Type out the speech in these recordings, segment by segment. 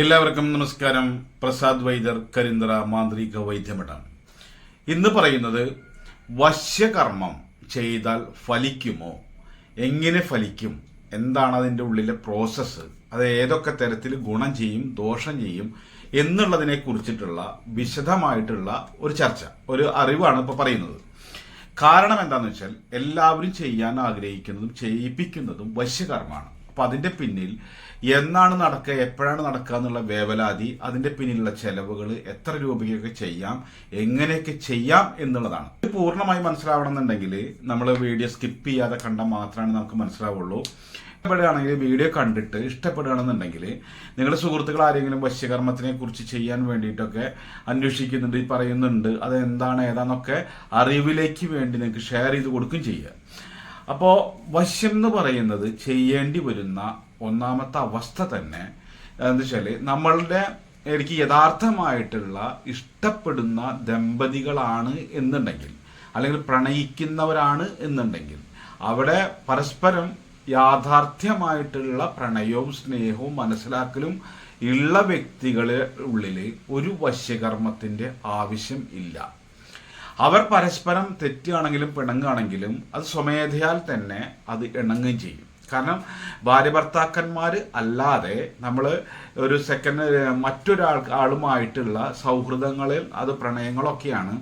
എല്ലാവർക്കും നമസ്കാരം. പ്രസാദ് വൈദ്യർ കരിന്തറ മാന്ത്രിക വൈദ്യമഠം. ഇന്ന് പറയുന്നത് വശ്യകർമ്മം ചെയ്താൽ ഫലിക്കുമോ? എങ്ങനെ ഫലിക്കും? എന്താണ് അതിന്റെ ഉള്ളിലെ പ്രോസസ്സ് അത് ഏതൊക്കെ തരത്തിൽ ഗുണം ചെയ്യും ദോഷം ചെയ്യും എന്നുള്ളതിനെ കുറിച്ചിട്ടുള്ള വിശദമായിട്ടുള്ള ഒരു ചർച്ച ഒരു അറിവാണ് ഇപ്പോൾ പറയുന്നത്. കാരണം എന്താണെന്ന് വെച്ചാൽ എല്ലാവരും ചെയ്യാൻ ആഗ്രഹിക്കുന്നതും ചെയ്യിപ്പിക്കുന്നതും വശ്യകർമ്മമാണ്. അപ്പൊ അതിന്റെ പിന്നിൽ എന്നാണ് നടക്കുക എപ്പോഴാണ് നടക്കുക എന്നുള്ള വേവലാതി അതിന്റെ പിന്നിലുള്ള ചെലവുകൾ എത്ര രൂപയ്ക്കൊക്കെ ചെയ്യാം എങ്ങനെയൊക്കെ ചെയ്യാം എന്നുള്ളതാണ്. ഇത് പൂർണമായി മനസ്സിലാവണം എന്നുണ്ടെങ്കിൽ നമ്മൾ വീഡിയോ സ്കിപ്പ് ചെയ്യാതെ കണ്ടാൽ മാത്രമാണ് നമുക്ക് മനസ്സിലാവുള്ളൂ. ഇഷ്ടപ്പെടുകയാണെങ്കിൽ വീഡിയോ കണ്ടിട്ട് ഇഷ്ടപ്പെടുകയാണെന്നുണ്ടെങ്കിൽ നിങ്ങളുടെ സുഹൃത്തുക്കൾ ആരെങ്കിലും വശ്യകർമ്മത്തിനെ കുറിച്ച് ചെയ്യാൻ വേണ്ടിയിട്ടൊക്കെ അന്വേഷിക്കുന്നുണ്ട് പറയുന്നുണ്ട് അത് എന്താണ് ഏതാന്നൊക്കെ അറിവിലേക്ക് വേണ്ടി നിങ്ങൾക്ക് ഷെയർ ചെയ്ത് കൊടുക്കുകയും ചെയ്യുക. അപ്പോൾ വശ്യം എന്ന് പറയുന്നത് ചെയ്യേണ്ടി വരുന്ന ഒന്നാമത്തെ അവസ്ഥ തന്നെ എന്താ വെച്ചാൽ നമ്മളുടെ എനിക്ക് യഥാർത്ഥമായിട്ടുള്ള ഇഷ്ടപ്പെടുന്ന ദമ്പതികളാണ് എന്നുണ്ടെങ്കിൽ അല്ലെങ്കിൽ പ്രണയിക്കുന്നവരാണ് എന്നുണ്ടെങ്കിൽ അവിടെ പരസ്പരം യാഥാർത്ഥ്യമായിട്ടുള്ള പ്രണയവും സ്നേഹവും മനസ്സിലാക്കലും ഉള്ള വ്യക്തികളെ ഉള്ളിൽ ഒരു വശ്യകർമ്മത്തിന്റെ ആവശ്യം ഇല്ല. അവർ പരസ്പരം തെറ്റുകയാണെങ്കിലും പിണങ്ങുകയാണെങ്കിലും അത് സ്വമേധയാൽ തന്നെ അത് ഇണങ്ങുകയും ചെയ്യും. കാരണം ഭാര്യ ഭർത്താക്കന്മാർ അല്ലാതെ നമ്മൾ ഒരു സെക്കൻഡ് മറ്റൊരാൾ ആളുമായിട്ടുള്ള സൗഹൃദങ്ങളിൽ അത് പ്രണയങ്ങളൊക്കെയാണ്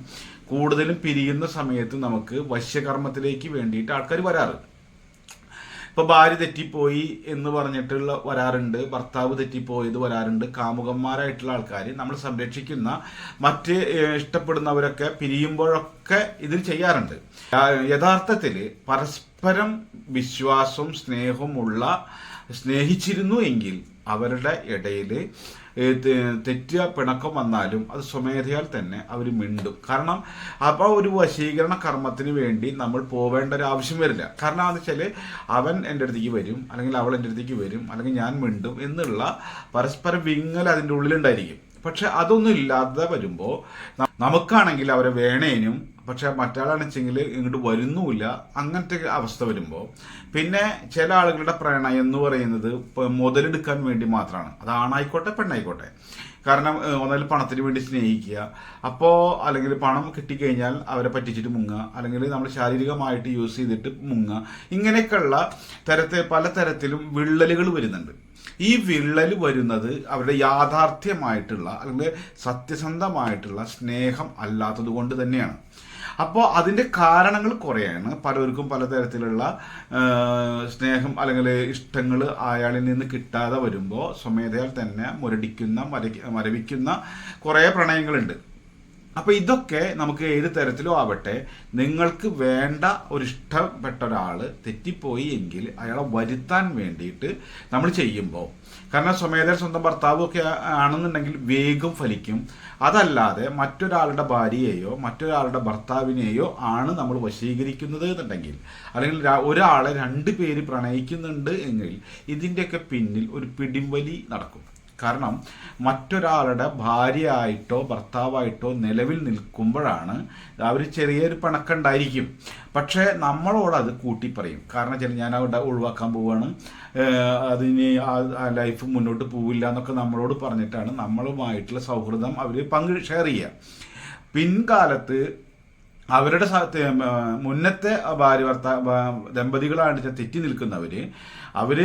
കൂടുതലും പിരിയുന്ന സമയത്ത് നമുക്ക് വശ്യകർമ്മത്തിലേക്ക് വേണ്ടിയിട്ട് ആൾക്കാർ വരാറ്. ഇപ്പൊ ഭാര്യ തെറ്റിപ്പോയി എന്ന് പറഞ്ഞിട്ടുള്ള വരാറുണ്ട് ഭർത്താവ് തെറ്റിപ്പോയത് വരാറുണ്ട് കാമുകന്മാരായിട്ടുള്ള ആൾക്കാർ നമ്മൾ സംരക്ഷിക്കുന്ന മറ്റ് ഇഷ്ടപ്പെടുന്നവരൊക്കെ പിരിയുമ്പോഴൊക്കെ ഇതിൽ ചെയ്യാറുണ്ട്. യഥാർത്ഥത്തിൽ യഥാർത്ഥത്തിൽ പരസ്പരം വിശ്വാസവും സ്നേഹമുള്ള സ്നേഹിച്ചിരുന്നു എങ്കിൽ അവരുടെ ഇടയിൽ തെറ്റിയ പിണക്കം വന്നാലും അത് സ്വമേധയാൽ തന്നെ അവർ മിണ്ടും. കാരണം അപ്പോൾ ഒരു വശീകരണ കർമ്മത്തിന് വേണ്ടി നമ്മൾ പോവേണ്ട ഒരു ആവശ്യം വരില്ല. കാരണം എന്ന് വെച്ചാൽ അവൻ എന്റെ അടുത്തേക്ക് വരും അല്ലെങ്കിൽ അവൾ എന്റെ അടുത്തേക്ക് വരും അല്ലെങ്കിൽ ഞാൻ മിണ്ടും എന്നുള്ള പരസ്പര വിങ്ങൽ അതിന്റെ ഉള്ളിലുണ്ടായിരിക്കും. പക്ഷെ അതൊന്നും ഇല്ലാതെ വരുമ്പോൾ നമുക്കാണെങ്കിൽ അവരെ വേണേനും പക്ഷെ മറ്റാളാണെച്ചെങ്കിൽ ഇങ്ങോട്ട് വരുന്നുമില്ല അങ്ങനത്തെ അവസ്ഥ വരുമ്പോൾ പിന്നെ ചില ആളുകളുടെ പ്രണയം എന്ന് പറയുന്നത് മുതലെടുക്കാൻ വേണ്ടി മാത്രമാണ് അത് ആണായിക്കോട്ടെ പെണ്ണായിക്കോട്ടെ. കാരണം ഒന്നാലും ഒന്നതിൽ പണത്തിന് വേണ്ടി സ്നേഹിക്കുക. അപ്പോൾ അല്ലെങ്കിൽ പണം കിട്ടിക്കഴിഞ്ഞാൽ അവരെ പറ്റിച്ചിട്ട് മുങ്ങുക. അല്ലെങ്കിൽ നമ്മൾ ശാരീരികമായിട്ട് യൂസ് ചെയ്തിട്ട് മുങ്ങുക. ഇങ്ങനെയൊക്കെയുള്ള തരത്തിൽ പല തരത്തിലും വിള്ളലുകൾ വരുന്നുണ്ട്. ഈ വിള്ളൽ വരുന്നത് അവരുടെ യാഥാർത്ഥ്യമായിട്ടുള്ള അല്ലെങ്കിൽ സത്യസന്ധമായിട്ടുള്ള സ്നേഹം അല്ലാത്തത് കൊണ്ട് തന്നെയാണ്. അപ്പോൾ അതിന്റെ കാരണങ്ങൾ കുറേയാണ്. പലർക്കും പലതരത്തിലുള്ള സ്നേഹം അല്ലെങ്കിൽ ഇഷ്ടങ്ങൾ അയാളിൽ നിന്ന് കിട്ടാതെ വരുമ്പോൾ സ്വമേധയാൽ തന്നെ മുരടിക്കുന്ന മര മരവിക്കുന്ന കുറേ പ്രണയങ്ങളുണ്ട്. അപ്പൊ ഇതൊക്കെ നമുക്ക് ഏത് തരത്തിലും ആവട്ടെ നിങ്ങൾക്ക് വേണ്ട ഒരു ഇഷ്ടപ്പെട്ട ഒരാൾ തെറ്റിപ്പോയി എങ്കിൽ അയാളെ വരുത്താൻ വേണ്ടിയിട്ട് നമ്മൾ ചെയ്യുമ്പോൾ കാരണം സ്വമേധ സ്വന്തം ഭർത്താവും ഒക്കെ ആണെന്നുണ്ടെങ്കിൽ വേഗം ഫലിക്കും. അതല്ലാതെ മറ്റൊരാളുടെ ഭാര്യയെയോ മറ്റൊരാളുടെ ഭർത്താവിനെയോ ആണ് നമ്മൾ വശീകരിക്കുന്നത് എന്നുണ്ടെങ്കിൽ അല്ലെങ്കിൽ ഒരാളെ രണ്ട് പേര് പ്രണയിക്കുന്നുണ്ട് എങ്കിൽ ഇതിന്റെയൊക്കെ പിന്നിൽ ഒരു പിടിംവലി നടക്കും. കാരണം മറ്റൊരാളുടെ ഭാര്യയായിട്ടോ ഭർത്താവായിട്ടോ നിലവിൽ നിൽക്കുമ്പോഴാണ് അവർ ചെറിയൊരു പണക്കുണ്ടായിരിക്കും. പക്ഷേ നമ്മളോട് അത് കൂട്ടി പറയും കാരണം വെച്ചാൽ ഞാൻ അവിടെ ഒഴിവാക്കാൻ പോവുകയാണ് അതിന് ആ ലൈഫ് മുന്നോട്ട് പോവില്ല എന്നൊക്കെ നമ്മളോട് പറഞ്ഞിട്ടാണ് നമ്മളുമായിട്ടുള്ള സൗഹൃദം അവർ പങ്ക് ഷെയർ ചെയ്യുക പിൻകാലത്ത് അവരുടെ മുന്നത്തെ ഭാര്യ ഭർത്താ ദമ്പതികളാണ് തെറ്റി നിൽക്കുന്നവര്. അവർ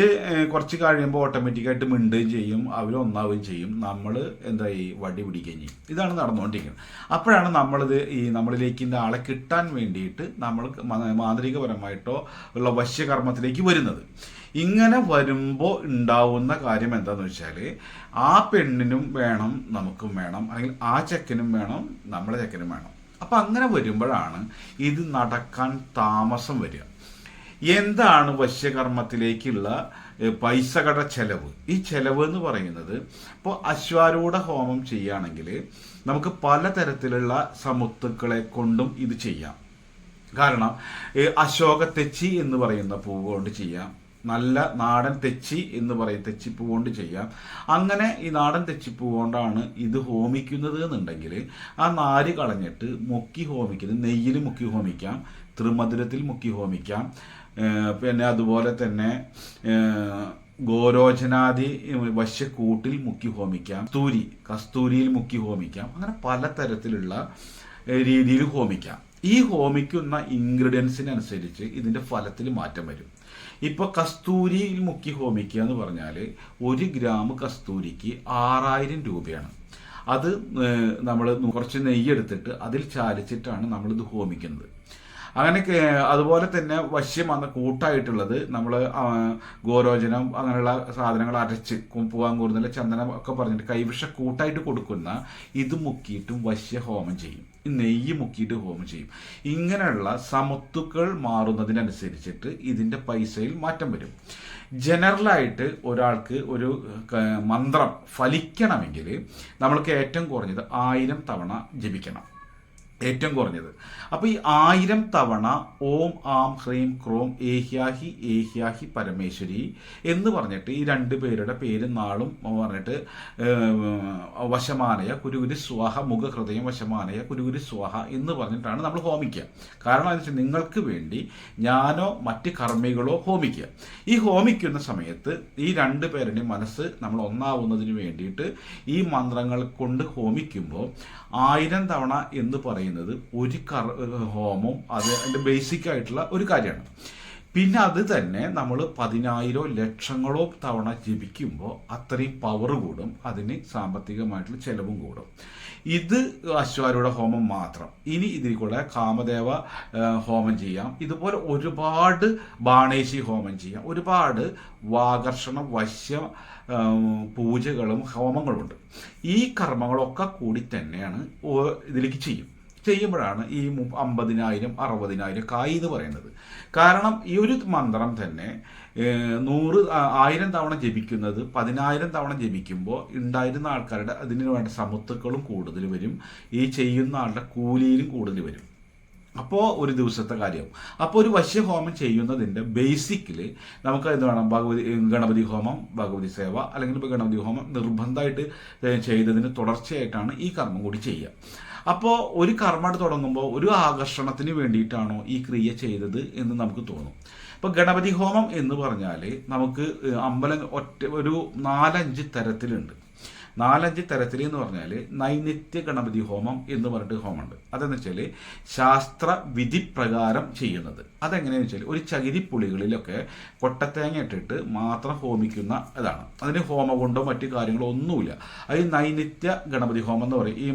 കുറച്ച് കഴിയുമ്പോൾ ഓട്ടോമാറ്റിക്കായിട്ട് മിണ്ടുകയും ചെയ്യും. അവർ ഒന്നാവുകയും ചെയ്യും. നമ്മൾ എന്താ ഈ വടി പിടിക്കുകയും ചെയ്യും. ഇതാണ് നടന്നുകൊണ്ടിരിക്കുന്നത്. അപ്പോഴാണ് നമ്മളിത് ഈ നമ്മളിലേക്ക് ഇന്ന ആളെ കിട്ടാൻ വേണ്ടിയിട്ട് നമ്മൾ മാന്ത്രികപരമായിട്ടോ ഉള്ള വശ്യകർമ്മത്തിലേക്ക് വരുന്നത്. ഇങ്ങനെ വരുമ്പോൾ ഉണ്ടാവുന്ന കാര്യം എന്താന്ന് വെച്ചാൽ ആ പെണ്ണിനും വേണം നമുക്കും വേണം. അല്ലെങ്കിൽ ആ ചെക്കനും വേണം നമ്മളെ ചെക്കനും വേണം. അപ്പം അങ്ങനെ വരുമ്പോഴാണ് ഇത് നടക്കാൻ താമസം വരിക. എന്താണ് വശ്യകർമ്മത്തിലേക്കുള്ള പൈസകട ചെലവ്? ഈ ചെലവ് എന്ന് പറയുന്നത് ഇപ്പോൾ അശ്വാരൂഢ ഹോമം ചെയ്യുകയാണെങ്കിൽ നമുക്ക് പലതരത്തിലുള്ള സമുത്തുക്കളെ കൊണ്ടും ഇത് ചെയ്യാം. കാരണം അശോക തെച്ചി എന്ന് പറയുന്ന പൂവ് കൊണ്ട് ചെയ്യാം. നല്ല നാടൻ തെച്ചി എന്ന് പറയും തെച്ചിപ്പൂ കൊണ്ട് ചെയ്യാം. അങ്ങനെ ഈ നാടൻ തെച്ചിപ്പൂ കൊണ്ടാണ് ഇത് ഹോമിക്കുന്നത് എന്നുണ്ടെങ്കിൽ ആ നാര് കളഞ്ഞിട്ട് മുക്കി ഹോമിക്കുന്നത് നെയ്യിൽ മുക്കി ഹോമിക്കാം. ത്രിമധുരത്തിൽ മുക്കി ഹോമിക്കാം പിന്നെ അതുപോലെ തന്നെ ഗോരോചനാദി വശ്യക്കൂട്ടിൽ മുക്കി ഹോമിക്കാം കസ്തൂരി കസ്തൂരിയിൽ മുക്കി ഹോമിക്കാം അങ്ങനെ പലതരത്തിലുള്ള രീതിയിൽ ഹോമിക്കാം. ഈ ഹോമിക്കുന്ന ഇൻഗ്രീഡിയൻസിനനുസരിച്ച് ഇതിന്റെ ഫലത്തിൽ മാറ്റം വരും. ഇപ്പൊ കസ്തൂരിയിൽ മുക്കി ഹോമിക്കുക എന്ന് പറഞ്ഞാൽ ഒരു ഗ്രാം കസ്തൂരിക്ക് ആറായിരം രൂപയാണ്. അത് നമ്മൾ കുറച്ച് നെയ്യ് എടുത്തിട്ട് അതിൽ ചാലിച്ചിട്ടാണ് നമ്മളിത് ഹോമിക്കുന്നത്. അങ്ങനെ അതുപോലെ തന്നെ വശ്യം അന്ന് കൂട്ടായിട്ടുള്ളത് നമ്മൾ ഗോരോചനം അങ്ങനെയുള്ള സാധനങ്ങൾ അരച്ച് കുമ്പുവാൻ കൂടുന്നില്ല ചന്ദനം ഒക്കെ പറഞ്ഞിട്ട് കൈവിഷ കൂട്ടായിട്ട് കൊടുക്കുന്ന ഇത് മുക്കിയിട്ടും വശ്യ ഹോമം ചെയ്യും. നെയ്യ് മുക്കിയിട്ട് ഹോമം ചെയ്യും. ഇങ്ങനെയുള്ള സമത്തുക്കൾ മാറുന്നതിനനുസരിച്ചിട്ട് ഇതിന്റെ പൈസയിൽ മാറ്റം വരും. ജനറലായിട്ട് ഒരാൾക്ക് ഒരു മന്ത്രം ഫലിക്കണമെങ്കിൽ നമ്മൾക്ക് ഏറ്റവും കുറഞ്ഞത് ആയിരം തവണ ജപിക്കണം. ഏറ്റവും കുറഞ്ഞത്. അപ്പോൾ ഈ ആയിരം തവണ ഓം ആം ഹ്രീം ക്രോം ഏഹ്യാഹി ഏഹ്യാഹി പരമേശ്വരി എന്ന് പറഞ്ഞിട്ട് ഈ രണ്ട് പേരുടെ പേരും നാളും പറഞ്ഞിട്ട് വശമാനയ കുരുകുരു സ്വാഹ മുഖഹൃദയം വശമാനയ കുരുകുരു സ്വാഹ എന്ന് പറഞ്ഞിട്ടാണ് നമ്മൾ ഹോമിക്കുക കാരണം വെച്ചാൽ നിങ്ങൾക്ക് വേണ്ടി ഞാനോ മറ്റ് കർമ്മികളോ ഹോമിക്കുക ഈ ഹോമിക്കുന്ന സമയത്ത് ഈ രണ്ട് പേരുടെയും മനസ്സ് നമ്മൾ ഒന്നാവുന്നതിന് വേണ്ടിയിട്ട് ഈ മന്ത്രങ്ങൾ കൊണ്ട് ഹോമിക്കുമ്പോൾ ആയിരം തവണ എന്ന് പറയുന്നത് ഒരു കർ ഹോമം അത് അതിന്റെ ബേസിക് ആയിട്ടുള്ള ഒരു കാര്യമാണ്. പിന്നെ അത് തന്നെ നമ്മൾ പതിനായിരോ ലക്ഷങ്ങളോ തവണ ജപിക്കുമ്പോൾ അത്രയും പവർ കൂടും അതിന് സാമ്പത്തികമായിട്ടുള്ള ചെലവും കൂടും. ഇത് അശ്വാരൂഢ ഹോമം മാത്രം. ഇനി ഇതിൽ കൂടെ കാമദേവ ഹോമം ചെയ്യാം. ഇതുപോലെ ഒരുപാട് ബാണേശി ഹോമം ചെയ്യാം. ഒരുപാട് വാകർഷണ വശ്യ പൂജകളും ഹോമങ്ങളുണ്ട്. ഈ കർമ്മങ്ങളൊക്കെ കൂടി തന്നെയാണ് ഇതിലേക്ക് ചെയ്യും. ചെയ്യുമ്പോഴാണ് ഈ അമ്പതിനായിരം അറുപതിനായിരം കായ് എന്ന് പറയുന്നത്. കാരണം ഈ ഒരു മന്ത്രം തന്നെ നൂറ് ആയിരം തവണ ജപിക്കുന്നത് പതിനായിരം തവണ ജപിക്കുമ്പോൾ ഉണ്ടായിരുന്ന ആൾക്കാരുടെ അതിന് വേണ്ട സമത്വക്കളും കൂടുതൽ വരും. ഈ ചെയ്യുന്ന ആളുടെ കൂലിയിലും കൂടുതൽ വരും. അപ്പോൾ ഒരു ദിവസത്തെ കാര്യം. അപ്പോൾ ഒരു വശ്യഹോമം ചെയ്യുന്നതിന്റെ ബേസിക്കിൽ നമുക്ക് എന്ത് വേണം? ഭഗവതി ഗണപതി ഹോമം ഭഗവതി സേവ അല്ലെങ്കിൽ ഇപ്പോൾ ഗണപതി ഹോമം നിർബന്ധമായിട്ട് ചെയ്തതിന് തുടർച്ചയായിട്ടാണ് ഈ കർമ്മം കൂടി ചെയ്യുക. അപ്പോൾ ഒരു കർമ്മമായിട്ട് തുടങ്ങുമ്പോൾ ഒരു ആകർഷണത്തിന് വേണ്ടിയിട്ടാണോ ഈ ക്രിയ ചെയ്തത് എന്ന് നമുക്ക് തോന്നും. ഇപ്പോൾ ഗണപതി ഹോമം എന്ന് പറഞ്ഞാൽ നമുക്ക് അമ്പലം ഒറ്റ ഒരു നാലഞ്ച് തരത്തിലുണ്ട്. നാലഞ്ച് തരത്തിൽ എന്ന് പറഞ്ഞാൽ നൈനിത്യ ഗണപതി ഹോമം എന്ന് പറഞ്ഞിട്ട് ഹോമമുണ്ട്. അതെന്ന് വെച്ചാൽ ശാസ്ത്ര വിധി പ്രകാരം ചെയ്യുന്നത്. അതെങ്ങനെയാണെന്ന് വെച്ചാൽ ഒരു ചകിരി പുളികളിലൊക്കെ കൊട്ടത്തേങ്ങ ഇട്ടിട്ട് മാത്രം ഹോമിക്കുന്ന ഇതാണ്. അതിന് ഹോമകുണ്ടോ മറ്റു കാര്യങ്ങളോ ഒന്നുമില്ല. അത് നൈനിത്യ ഗണപതി ഹോമം എന്ന് പറയും. ഈ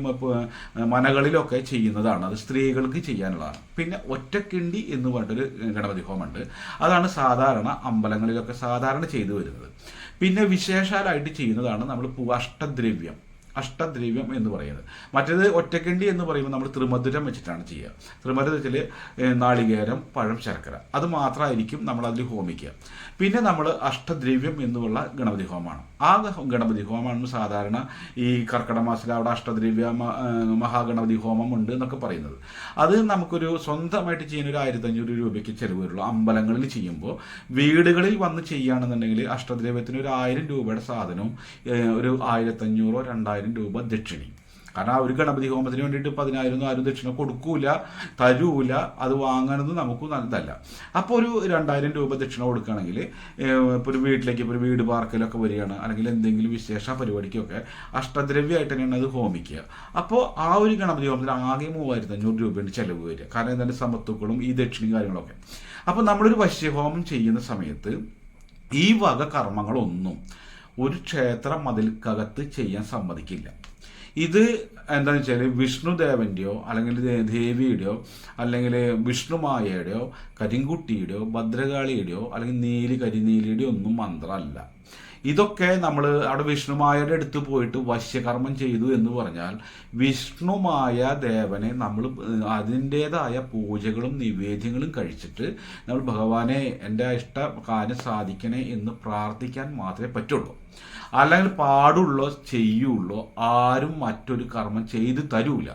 മനകളിലൊക്കെ ചെയ്യുന്നതാണ്. അത് സ്ത്രീകൾക്ക് ചെയ്യാനുള്ളതാണ്. പിന്നെ ഒറ്റക്കിണ്ടി എന്ന് പറഞ്ഞിട്ടൊരു ഗണപതി ഹോമമുണ്ട്. അതാണ് സാധാരണ അമ്പലങ്ങളിലൊക്കെ സാധാരണ ചെയ്തു വരുന്നത്. പിന്നെ വിശേഷാലായിട്ട് ചെയ്യുന്നതാണ് നമ്മൾ പൂ- അഷ്ടദ്രവ്യം എന്ന് പറയുന്നത്. മറ്റേത് ഒറ്റക്കണ്ടി എന്ന് പറയുമ്പോൾ നമ്മൾ ത്രിമധുരം വെച്ചിട്ടാണ് ചെയ്യുക. ത്രിമധുരം വെച്ചാൽ നാളികേരം പഴം ശർക്കര. അത് മാത്രമായിരിക്കും നമ്മൾ അതിൽ ഹോമിക്കുക. പിന്നെ നമ്മൾ അഷ്ടദ്രവ്യം എന്നുള്ള ഗണപതി ഹോമമാണ്. ആ ഗണപതി ഹോമമാണ് സാധാരണ ഈ കർക്കിടക മാസത്തിൽ അവിടെ അഷ്ടദ്രവ്യ മഹാഗണപതി ഹോമം ഉണ്ട് എന്നൊക്കെ പറയുന്നത്. അത് നമുക്കൊരു സ്വന്തമായിട്ട് ചെയ്യുന്ന ഒരു ആയിരത്തി അഞ്ഞൂറ് രൂപയ്ക്ക് ചിലവ് വരുള്ളൂ അമ്പലങ്ങളിൽ ചെയ്യുമ്പോൾ വീടുകളിൽ വന്ന് ചെയ്യുകയാണെന്നുണ്ടെങ്കിൽ അഷ്ടദ്രവ്യത്തിന് ഒരു ആയിരം രൂപയുടെ സാധനവും ഒരു ആയിരത്തഞ്ഞൂറോ രണ്ടായിരം രൂപ ദക്ഷിണി. കാരണം ആ ഒരു ഗണപതി ഹോമത്തിന് വേണ്ടിയിട്ട് പതിനായിരം ഒന്നും ആരും ദക്ഷിണ കൊടുക്കൂല തരൂല അത് വാങ്ങണമെന്ന് നമുക്ക് നല്ലതല്ല. അപ്പോൾ ഒരു രണ്ടായിരം രൂപ ദക്ഷിണ കൊടുക്കുകയാണെങ്കിൽ ഇപ്പോൾ ഒരു വീട്ടിലേക്ക് ഇപ്പോൾ ഒരു വീട് പാർക്കലൊക്കെ വരികയാണ് അല്ലെങ്കിൽ എന്തെങ്കിലും വിശേഷ പരിപാടിക്കൊക്കെ അഷ്ടദ്രവ്യമായിട്ട് തന്നെയാണ് അത് ഹോമിക്കുക. അപ്പോൾ ആ ഒരു ഗണപതി ഹോമത്തിന് ആകെ മൂവായിരത്തി അഞ്ഞൂറ് രൂപയുടെ ചിലവ് വരിക. കാരണം എന്താണ് സമത്വക്കളും ഈ ദക്ഷിണയും കാര്യങ്ങളൊക്കെ. അപ്പോൾ നമ്മളൊരു വശ്യഹോമം ചെയ്യുന്ന സമയത്ത് ഈ വക കർമ്മങ്ങളൊന്നും ഒരു ക്ഷേത്രം അതിൽക്കകത്ത് ചെയ്യാൻ സമ്മതിക്കില്ല. ഇത് എന്താണെന്ന് വെച്ചാൽ വിഷ്ണുദേവന്റെയോ അല്ലെങ്കിൽ ദേവിയുടെയോ അല്ലെങ്കിൽ വിഷ്ണുമായയുടെയോ കരിങ്കുട്ടിയുടെയോ ഭദ്രകാളിയുടെയോ അല്ലെങ്കിൽ നീലി കരിനീലിയുടെയോ ഒന്നും മന്ത്രമല്ല. ഇതൊക്കെ നമ്മൾ അവിടെ വിഷ്ണുമായയുടെ അടുത്ത് പോയിട്ട് വശ്യകർമ്മം ചെയ്തു എന്ന് പറഞ്ഞാൽ വിഷ്ണുമായ ദേവനെ നമ്മൾ അതിന്റെതായ പൂജകളും നിവേദ്യങ്ങളും കഴിച്ചിട്ട് നമ്മൾ ഭഗവാനെ എന്റെ ഇഷ്ട കാര്യം സാധിക്കണേ എന്ന് പ്രാർത്ഥിക്കാൻ മാത്രമേ പറ്റുള്ളൂ. അല്ലെങ്കിൽ പാടുള്ളോ ചെയ്യുള്ളോ ആരും മറ്റൊരു കർമ്മം ചെയ്തു തരൂല.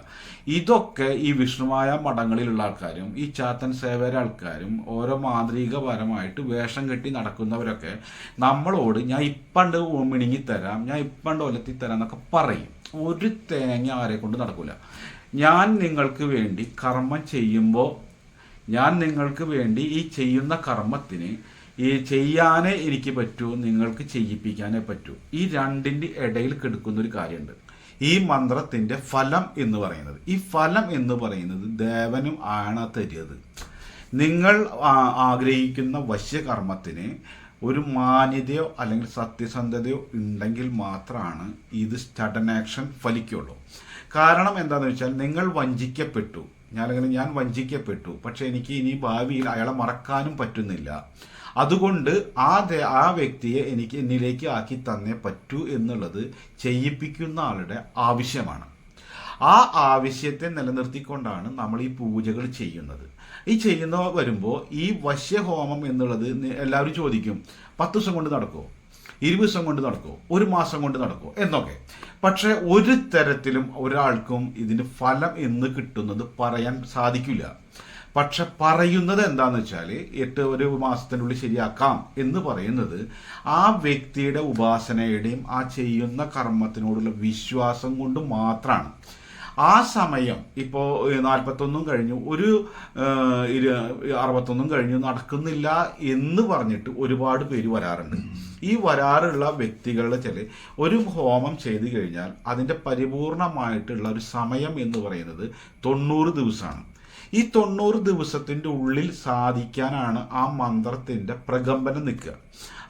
ഇതൊക്കെ ഈ വിഷ്ണുമായ മഠങ്ങളിലുള്ള ആൾക്കാരും ഈ ചാത്തൻ സേവര ആൾക്കാരും ഓരോ മാന്ത്രികപരമായിട്ട് വേഷം കെട്ടി നടക്കുന്നവരൊക്കെ നമ്മളോട് ഞാൻ ഇപ്പണ്ട് മിണിങ്ങി തരാം ഞാൻ ഇപ്പണ്ട് ഒലത്തി തരാം എന്നൊക്കെ പറയും. ഒരു തേങ്ങ ആരെ കൊണ്ട് നടക്കൂല. ഞാൻ നിങ്ങൾക്ക് വേണ്ടി കർമ്മം ചെയ്യുമ്പോൾ ഞാൻ നിങ്ങൾക്ക് വേണ്ടി ഈ ചെയ്യുന്ന കർമ്മത്തിന് ഈ ചെയ്യാനേ എനിക്ക് പറ്റൂ നിങ്ങൾക്ക് ചെയ്യിപ്പിക്കാനേ പറ്റൂ. ഈ രണ്ടിന്റെ ഇടയിൽ കിടക്കുന്ന ഒരു കാര്യമുണ്ട്. ഈ മന്ത്രത്തിന്റെ ഫലം എന്ന് പറയുന്നത്. ഈ ഫലം എന്ന് പറയുന്നത് ദേവനും ആണ് തരിയത്. നിങ്ങൾ ആഗ്രഹിക്കുന്ന വശ്യകർമ്മത്തിന് ഒരു മാന്യതയോ അല്ലെങ്കിൽ സത്യസന്ധതയോ ഉണ്ടെങ്കിൽ മാത്രമാണ് ഇത് സ്റ്റഡൻ ആക്ഷൻ ഫലിക്കുള്ളൂ. കാരണം എന്താണെന്ന് വെച്ചാൽ നിങ്ങൾ വഞ്ചിക്കപ്പെട്ടു. അല്ലെങ്കിൽ ഞാൻ വഞ്ചിക്കപ്പെട്ടു. പക്ഷേ എനിക്ക് ഇനി ഭാവിയിൽ അയാളെ മറക്കാനും പറ്റുന്നില്ല. അതുകൊണ്ട് ആ ആ വ്യക്തിയെ എനിക്ക് എന്നിലേക്ക് ആക്കി തന്നേ പറ്റൂ എന്നുള്ളത് ചെയ്യിപ്പിക്കുന്ന ആളുടെ ആവശ്യമാണ്. ആ ആവശ്യത്തെ നിലനിർത്തിക്കൊണ്ടാണ് നമ്മൾ ഈ പൂജകൾ ചെയ്യുന്നത്. ഈ ചെയ്യുന്ന വരുമ്പോൾ ഈ വശ്യഹോമം എന്നുള്ളത് എല്ലാവരും ചോദിക്കും പത്ത് ദിവസം കൊണ്ട് നടക്കുമോ ഇരുപത് ദിവസം കൊണ്ട് നടക്കുമോ ഒരു മാസം കൊണ്ട് നടക്കുമോ എന്നൊക്കെ. പക്ഷെ ഒരു തരത്തിലും ഒരാൾക്കും ഇതിന് ഫലം എന്ന് കിട്ടുന്നത് പറയാൻ സാധിക്കില്ല. പക്ഷെ പറയുന്നത് എന്താണെന്ന് വെച്ചാൽ എട്ട് ഒരു മാസത്തിനുള്ളിൽ ശരിയാക്കാം എന്ന് പറയുന്നത് ആ വ്യക്തിയുടെ ഉപാസനയുടെയും ആ ചെയ്യുന്ന കർമ്മത്തിനോടുള്ള വിശ്വാസം കൊണ്ട് മാത്രമാണ് ആ സമയം ഇപ്പോൾ നാൽപ്പത്തൊന്നും കഴിഞ്ഞു ഒരു ഇരു- അറുപത്തൊന്നും കഴിഞ്ഞു നടക്കുന്നില്ല എന്ന് പറഞ്ഞിട്ട് ഒരുപാട് പേര് വരാറുണ്ട്. ഈ വരാറുള്ള വ്യക്തികളുടെ ചില ഒരു ഹോമം ചെയ്തു കഴിഞ്ഞാൽ അതിന്റെ പരിപൂർണമായിട്ടുള്ള ഒരു സമയം എന്ന് പറയുന്നത് തൊണ്ണൂറ് ദിവസമാണ്. ഈ തൊണ്ണൂറ് ദിവസത്തിന്റെ ഉള്ളിൽ സാധിക്കാനാണ് ആ മന്ത്രത്തിന്റെ പ്രകമ്പനം നിൽക്കുക.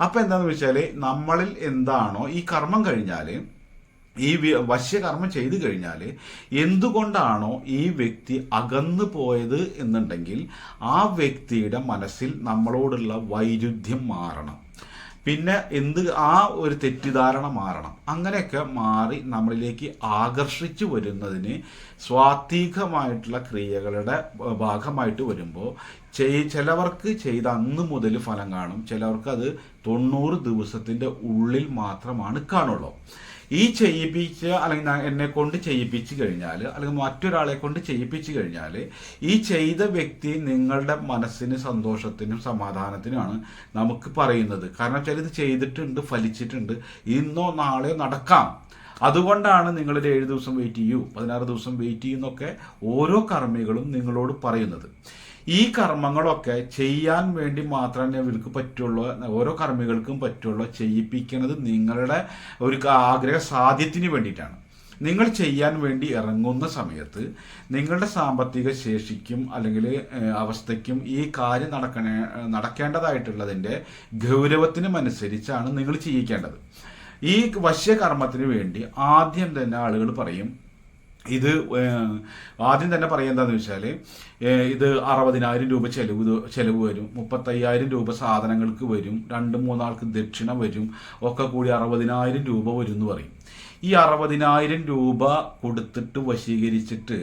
അപ്പം എന്താണെന്ന് വെച്ചാൽ നമ്മളിൽ എന്താണോ ഈ കർമ്മം കഴിഞ്ഞാൽ ഈ വശ്യകർമ്മ ചെയ്തു കഴിഞ്ഞാൽ എന്തുകൊണ്ടാണോ ഈ വ്യക്തി അകന്നു പോയത് എന്നുണ്ടെങ്കിൽ ആ വ്യക്തിയുടെ മനസ്സിൽ നമ്മളോടുള്ള വൈരുദ്ധ്യം മാറണം. പിന്നെ എന്ത് ആ ഒരു തെറ്റിദ്ധാരണ മാറണം. അങ്ങനെയൊക്കെ മാറി നമ്മളിലേക്ക് ആകർഷിച്ചു വരുന്നതിന് സ്വാത്വികമായിട്ടുള്ള ക്രിയകളുടെ ഭാഗമായിട്ട് വരുമ്പോൾ ചെയ് ചിലവർക്ക് ചെയ്ത അന്ന് മുതൽ ഫലം കാണും. ചിലവർക്ക് അത് തൊണ്ണൂറ് ദിവസത്തിന്റെ ഉള്ളിൽ മാത്രമാണ് കാണുള്ളൂ. ഈ ചെയ്യിപ്പിച്ച അല്ലെങ്കിൽ എന്നെ കൊണ്ട് ചെയ്യിപ്പിച്ചു കഴിഞ്ഞാൽ അല്ലെങ്കിൽ മറ്റൊരാളെ കൊണ്ട് ചെയ്യിപ്പിച്ചു കഴിഞ്ഞാൽ ഈ ചെയ്ത വ്യക്തി നിങ്ങളുടെ മനസ്സിന് സന്തോഷത്തിനും സമാധാനത്തിനുമാണ് നമുക്ക് പറയുന്നത്. കാരണം വെച്ചാൽ ഇത് ചെയ്തിട്ടുണ്ട് ഫലിച്ചിട്ടുണ്ട്. ഇന്നോ നാളെയോ നടക്കാം. അതുകൊണ്ടാണ് നിങ്ങളൊരു ഏഴ് ദിവസം വെയിറ്റ് ചെയ്യൂ. പതിനാറ് ദിവസം വെയിറ്റ് ചെയ്യുന്നൊക്കെ ഓരോ കർമ്മികളും നിങ്ങളോട് പറയുന്നത്. ഈ കർമ്മങ്ങളൊക്കെ ചെയ്യാൻ വേണ്ടി മാത്രമേ ഇവർക്ക് പറ്റുള്ളൂ. ഓരോ കർമ്മികൾക്കും പറ്റുള്ളൂ. ചെയ്യിപ്പിക്കുന്നത് നിങ്ങളുടെ ഒരു ആഗ്രഹ സാധ്യത്തിന് വേണ്ടിയിട്ടാണ്. നിങ്ങൾ ചെയ്യാൻ വേണ്ടി ഇറങ്ങുന്ന സമയത്ത് നിങ്ങളുടെ സാമ്പത്തിക ശേഷിക്കും അല്ലെങ്കിൽ അവസ്ഥയ്ക്കും ഈ കാര്യം നടക്കണേ നടക്കേണ്ടതായിട്ടുള്ളതിന്റെ ഗൗരവത്തിനും അനുസരിച്ചാണ് നിങ്ങൾ ചെയ്യിക്കേണ്ടത്. ഈ വശ്യകർമ്മത്തിന് വേണ്ടി ആദ്യം തന്നെ ആളുകൾ പറയും ഇത് ആദ്യം തന്നെ പറയുന്നതെന്ന് വെച്ചാൽ ഇത് അറുപതിനായിരം രൂപ ചെലവ് ചെലവ് വരും. മുപ്പത്തയ്യായിരം രൂപ സാധനങ്ങൾക്ക് വരും. രണ്ട് മൂന്നാൾക്ക് ദക്ഷിണ വരും. ഒക്കെ കൂടി അറുപതിനായിരം രൂപ വരും എന്ന് പറയും. ഈ അറുപതിനായിരം രൂപ കൊടുത്തിട്ട് വശീകരിച്ചിട്ട്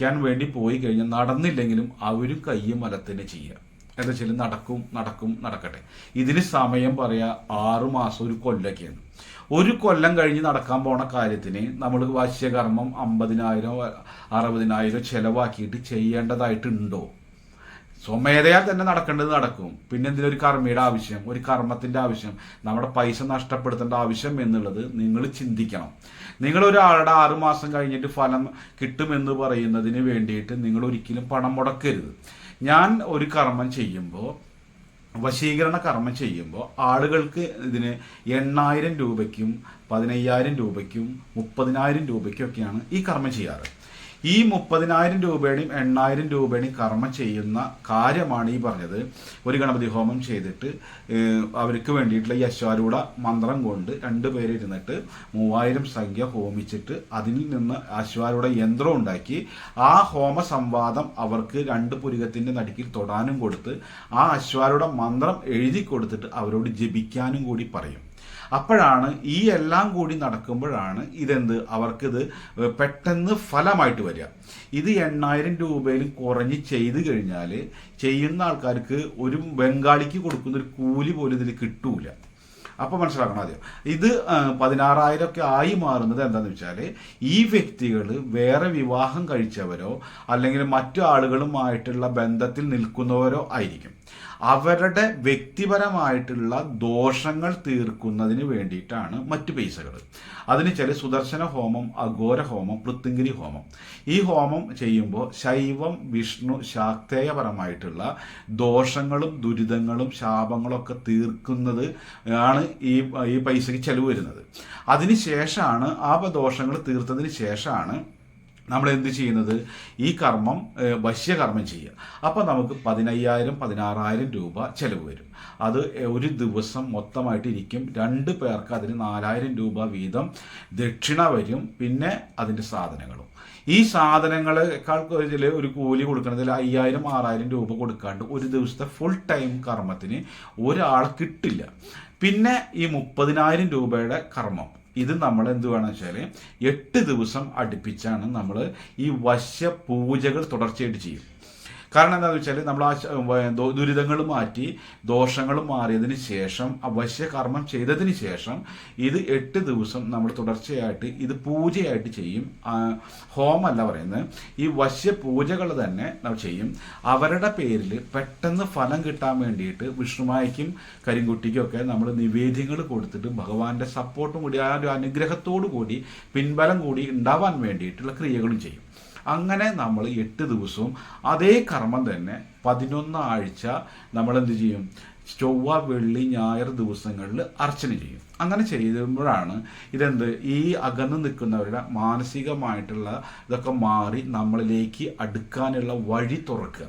ക്കാൻ വേണ്ടി പോയി കഴിഞ്ഞാൽ നടന്നില്ലെങ്കിലും അവരും കയ്യും മലത്തന്നെ ചെയ്യുക എന്താ വെച്ചാൽ നടക്കും നടക്കും നടക്കട്ടെ. ഇതിന് സമയം പറയാ ആറു മാസം ഒരു കൊല്ലൊക്കെയാണ്. ഒരു കൊല്ലം കഴിഞ്ഞ് നടക്കാൻ പോണ കാര്യത്തിന് നമ്മൾ വാശ്യകർമ്മം അമ്പതിനായിരം അറുപതിനായിരം ചെലവാക്കിയിട്ട് ചെയ്യേണ്ടതായിട്ടുണ്ടോ? സ്വമേധയാൽ തന്നെ നടക്കേണ്ടത് നടക്കും. പിന്നെ എന്തിനൊരു കർമ്മയുടെ ആവശ്യം? ഒരു കർമ്മത്തിന്റെ ആവശ്യം. നമ്മുടെ പൈസ നഷ്ടപ്പെടുത്തേണ്ട ആവശ്യം എന്നുള്ളത് നിങ്ങൾ ചിന്തിക്കണം. നിങ്ങൾ ഒരാളുടെ ആറുമാസം കഴിഞ്ഞിട്ട് ഫലം കിട്ടുമെന്ന് പറയുന്നതിന് വേണ്ടിയിട്ട് നിങ്ങൾ ഒരിക്കലും പണം മുടക്കരുത്. ഞാൻ ഒരു കർമ്മം ചെയ്യുമ്പോൾ വശീകരണ കർമ്മം ചെയ്യുമ്പോൾ ആളുകൾക്ക് ഇതിന് എണ്ണായിരം രൂപയ്ക്കും പതിനയ്യായിരം രൂപയ്ക്കും മുപ്പതിനായിരം രൂപയ്ക്കും ഒക്കെയാണ് ഈ കർമ്മം ചെയ്യാറ്. ഈ മുപ്പതിനായിരം രൂപയുടെയും എണ്ണായിരം രൂപയുടെയും കർമ്മ ചെയ്യുന്ന കാര്യമാണ് ഈ പറഞ്ഞത്. ഒരു ഗണപതി ഹോമം ചെയ്തിട്ട് അവർക്ക് വേണ്ടിയിട്ടുള്ള ഈ അശ്വാരൂഢ മന്ത്രം കൊണ്ട് രണ്ടുപേര് ഇരുന്നിട്ട് മൂവായിരം സംഖ്യ ഹോമിച്ചിട്ട് അതിൽ നിന്ന് അശ്വാരൂഢ യന്ത്രം ഉണ്ടാക്കി ആ ഹോമ സംവാദം അവർക്ക് രണ്ട് പുരുകത്തിന്റെ നടുക്കിൽ തൊടാനും കൊടുത്ത് ആ അശ്വാരൂഢ മന്ത്രം എഴുതി കൊടുത്തിട്ട് അവരോട് ജപിക്കാനും കൂടി പറയും. അപ്പോഴാണ് ഈ എല്ലാം കൂടി നടക്കുമ്പോഴാണ് ഇതെന്ത്? അവർക്കിത് പെട്ടെന്ന് ഫലമായിട്ട് വരിക. ഇത് എണ്ണായിരം രൂപയിലും കുറഞ്ഞ് ചെയ്ത് കഴിഞ്ഞാൽ ചെയ്യുന്ന ആൾക്കാർക്ക് ഒരു ബംഗാളിക്ക് കൊടുക്കുന്ന ഒരു കൂലി പോലും ഇതിൽ കിട്ടൂല. അപ്പൊ മനസ്സിലാക്കണം ആദ്യം. ഇത് പതിനാറായിരം ഒക്കെ ആയി മാറുന്നത് എന്താണെന്ന് വെച്ചാൽ ഈ വ്യക്തികൾ വേറെ വിവാഹം കഴിച്ചവരോ അല്ലെങ്കിൽ മറ്റു ആളുകളുമായിട്ടുള്ള ബന്ധത്തിൽ നിൽക്കുന്നവരോ ആയിരിക്കും. അവരുടെ വ്യക്തിപരമായിട്ടുള്ള ദോഷങ്ങൾ തീർക്കുന്നതിന് വേണ്ടിയിട്ടാണ് മറ്റു പൈസകൾ. അതിന് ചില സുദർശന ഹോമം അഘോര ഹോമം പൃത്തിങ്കിരി ഹോമം. ഈ ഹോമം ചെയ്യുമ്പോൾ ശൈവം വിഷ്ണു ശാക്തേയപരമായിട്ടുള്ള ദോഷങ്ങളും ദുരിതങ്ങളും ശാപങ്ങളും ഒക്കെ തീർക്കുന്നത് ആണ് ഈ ഈ പൈസയ്ക്ക് ചെലവ് വരുന്നത്. അതിന് ശേഷമാണ് ആ ദോഷങ്ങൾ തീർത്തതിന് ശേഷമാണ് നമ്മൾ എന്ത് ചെയ്യുന്നത്? ഈ കർമ്മം വശ്യകർമ്മം ചെയ്യുക. അപ്പോൾ നമുക്ക് പതിനയ്യായിരം പതിനാറായിരം രൂപ ചിലവ് വരും. അത് ഒരു ദിവസം മൊത്തമായിട്ട് ഇരിക്കും. രണ്ട് പേർക്ക് അതിന് നാലായിരം രൂപ വീതം ദക്ഷിണ വരും. പിന്നെ അതിന്റെ സാധനങ്ങളും. ഈ സാധനങ്ങളെക്കാൾ ഒരു കൂലി കൊടുക്കണതിൽ അയ്യായിരം ആറായിരം രൂപ കൊടുക്കാണ്ട് ഒരു ദിവസത്തെ ഫുൾ ടൈം കർമ്മത്തിന് ഒരാൾ കിട്ടില്ല. പിന്നെ ഈ മുപ്പതിനായിരം രൂപയുടെ കർമ്മം. ഇത് നമ്മൾ എന്ത് വേണം വെച്ചാൽ എട്ട് ദിവസം അടുപ്പിച്ചാണ് നമ്മൾ ഈ വശ്യ പൂജകൾ തുടർച്ചയായിട്ട് ചെയ്യും. കാരണം എന്താണെന്ന് വെച്ചാൽ നമ്മൾ ആ ദുരിതങ്ങൾ മാറ്റി ദോഷങ്ങൾ മാറിയതിന് ശേഷം അവശ്യ കർമ്മം ചെയ്തതിന് ശേഷം ഇത് എട്ട് ദിവസം നമ്മൾ തുടർച്ചയായിട്ട് ഇത് പൂജയായിട്ട് ചെയ്യും. ഹോമല്ല പറയുന്നത്. ഈ വശ്യ പൂജകൾ തന്നെ നമ്മൾ ചെയ്യും. അവരുടെ പേരിൽ പെട്ടെന്ന് ഫലം കിട്ടാൻ വേണ്ടിയിട്ട് വിഷ്ണുമായിക്കും കരിങ്കുട്ടിക്കും ഒക്കെ നമ്മൾ നിവേദ്യങ്ങൾ കൊടുത്തിട്ട് ഭഗവാന്റെ സപ്പോർട്ടും കൂടി ആ ഒരു അനുഗ്രഹത്തോടു കൂടി പിൻബലം കൂടി ഉണ്ടാവാൻ വേണ്ടിയിട്ടുള്ള ക്രിയകളും ചെയ്യും. അങ്ങനെ നമ്മൾ എട്ട് ദിവസവും അതേ കർമ്മം തന്നെ പതിനൊന്ന് ആഴ്ച നമ്മൾ എന്ത് ചെയ്യും? ചൊവ്വ വെള്ളി ഞായർ ദിവസങ്ങളിൽ അർച്ചന ചെയ്യും. അങ്ങനെ ചെയ്യുമ്പോഴാണ് ഇതെന്ത്? ഈ അകന്ന് നിൽക്കുന്നവരുടെ മാനസികമായിട്ടുള്ള ഇതൊക്കെ മാറി നമ്മളിലേക്ക് അടുക്കാനുള്ള വഴി തുറക്കുക.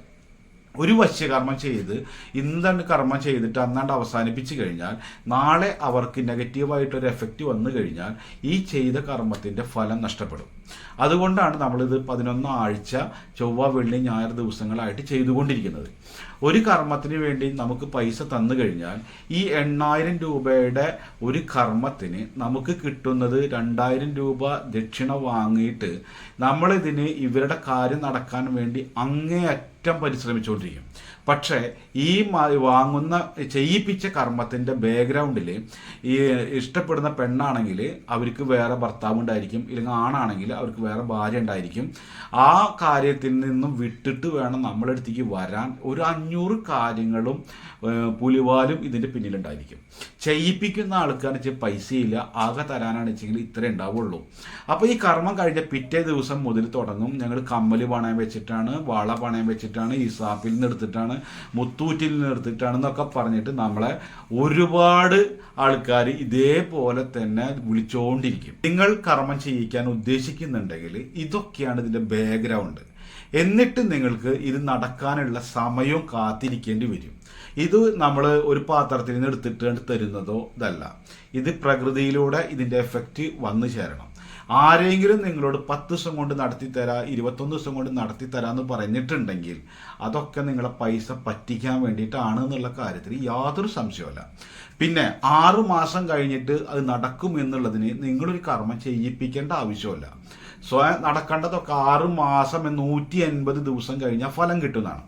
ഒരു വശ്യകർമ്മം ചെയ്ത് ഇന്നണ്ട് കർമ്മം ചെയ്തിട്ട് അന്നാണ്ട് അവസാനിപ്പിച്ചു കഴിഞ്ഞാൽ നാളെ അവർക്ക് നെഗറ്റീവായിട്ടൊരു എഫക്റ്റ് വന്നു കഴിഞ്ഞാൽ ഈ ചെയ്ത കർമ്മത്തിന്റെ ഫലം നഷ്ടപ്പെടും. അതുകൊണ്ടാണ് നമ്മളിത് പതിനൊന്ന് ആഴ്ച ചൊവ്വ വെള്ളി ഞായർ ദിവസങ്ങളായിട്ട് ചെയ്തുകൊണ്ടിരിക്കുന്നത്. ഒരു കർമ്മത്തിന് വേണ്ടി നമുക്ക് പൈസ തന്നു കഴിഞ്ഞാൽ ഈ എണ്ണായിരം രൂപയുടെ ഒരു കർമ്മത്തിന് നമുക്ക് കിട്ടുന്നത് രണ്ടായിരം രൂപ ദക്ഷിണ വാങ്ങിയിട്ട് നമ്മളിതിന് ഇവരുടെ കാര്യം നടക്കാൻ വേണ്ടി അങ്ങേയറ്റം പരിശ്രമിച്ചുകൊണ്ടിരിക്കും. പക്ഷേ ഈ വാങ്ങുന്ന ചെയ്യിപ്പിച്ച കർമ്മത്തിന്റെ ബാക്ക്ഗ്രൗണ്ടിൽ ഈ ഇഷ്ടപ്പെടുന്ന പെണ്ണാണെങ്കിൽ അവർക്ക് വേറെ ഭർത്താവ് ഉണ്ടായിരിക്കും ഇല്ലെങ്കിൽ ആണാണെങ്കിൽ അവർക്ക് വേറെ ഭാര്യ ഉണ്ടായിരിക്കും. ആ കാര്യത്തിൽ നിന്നും വിട്ടിട്ട് വേണം നമ്മുടെ അടുത്തേക്ക് വരാൻ. ഒരു അഞ്ഞൂറ് കാര്യങ്ങളും പുലിവാലും ഇതിന്റെ പിന്നിലുണ്ടായിരിക്കും. ചെയ്യിപ്പിക്കുന്ന ആൾക്കാർ വെച്ചാൽ പൈസയില്ല ആകെ തരാനാണ് വെച്ചെങ്കിൽ ഇത്രേ ഉണ്ടാവുള്ളൂ. അപ്പോൾ ഈ കർമ്മം കഴിഞ്ഞ പിറ്റേ ദിവസം മുതൽ തുടങ്ങും. ഞങ്ങൾ കമ്മൽ പണയം വെച്ചിട്ടാണ് വള പണയം വെച്ചിട്ടാണ് ഇസാപ്പിൽ നിന്ന് എടുത്തിട്ടാണ് മുത്തൂറ്റിൽ നിന്ന് എടുത്തിട്ടാണ് പറഞ്ഞിട്ട് നമ്മളെ ഒരുപാട് ആൾക്കാർ ഇതേപോലെ തന്നെ വിളിച്ചുകൊണ്ടിരിക്കും നിങ്ങൾ കർമ്മം ചെയ്യിക്കാൻ ഉദ്ദേശിക്കുന്നുണ്ടെങ്കിൽ ഇതൊക്കെയാണ് ഇതിന്റെ ബാക്ക്ഗ്രൗണ്ട് എന്നിട്ട് നിങ്ങൾക്ക് ഇത് നടക്കാനുള്ള സമയവും കാത്തിരിക്കേണ്ടി വരും. ഇത് നമ്മൾ ഒരു പാത്രത്തിൽ നിന്ന് എടുത്തിട്ട് തരുന്നതോ ഇതല്ല. ഇത് പ്രകൃതിയിലൂടെ ഇതിന്റെ എഫക്റ്റ് വന്നു ചേരണം. ആരെങ്കിലും നിങ്ങളോട് പത്ത് ദിവസം കൊണ്ട് നടത്തി തരാ ഇരുപത്തൊന്ന് ദിവസം കൊണ്ട് നടത്തി തരാമെന്ന് പറഞ്ഞിട്ടുണ്ടെങ്കിൽ അതൊക്കെ നിങ്ങളെ പൈസ പറ്റിക്കാൻ വേണ്ടിയിട്ടാണ് എന്നുള്ള കാര്യത്തിൽ യാതൊരു സംശയമല്ല പിന്നെ ആറു മാസം കഴിഞ്ഞിട്ട് അത് നടക്കും എന്നുള്ളതിന് നിങ്ങളൊരു കർമ്മം ചെയ്യിപ്പിക്കേണ്ട ആവശ്യമില്ല സ്വയം നടക്കേണ്ടതൊക്കെ ആറു മാസം നൂറ്റി എൺപത് ദിവസം കഴിഞ്ഞാൽ ഫലം കിട്ടുന്നതാണ്.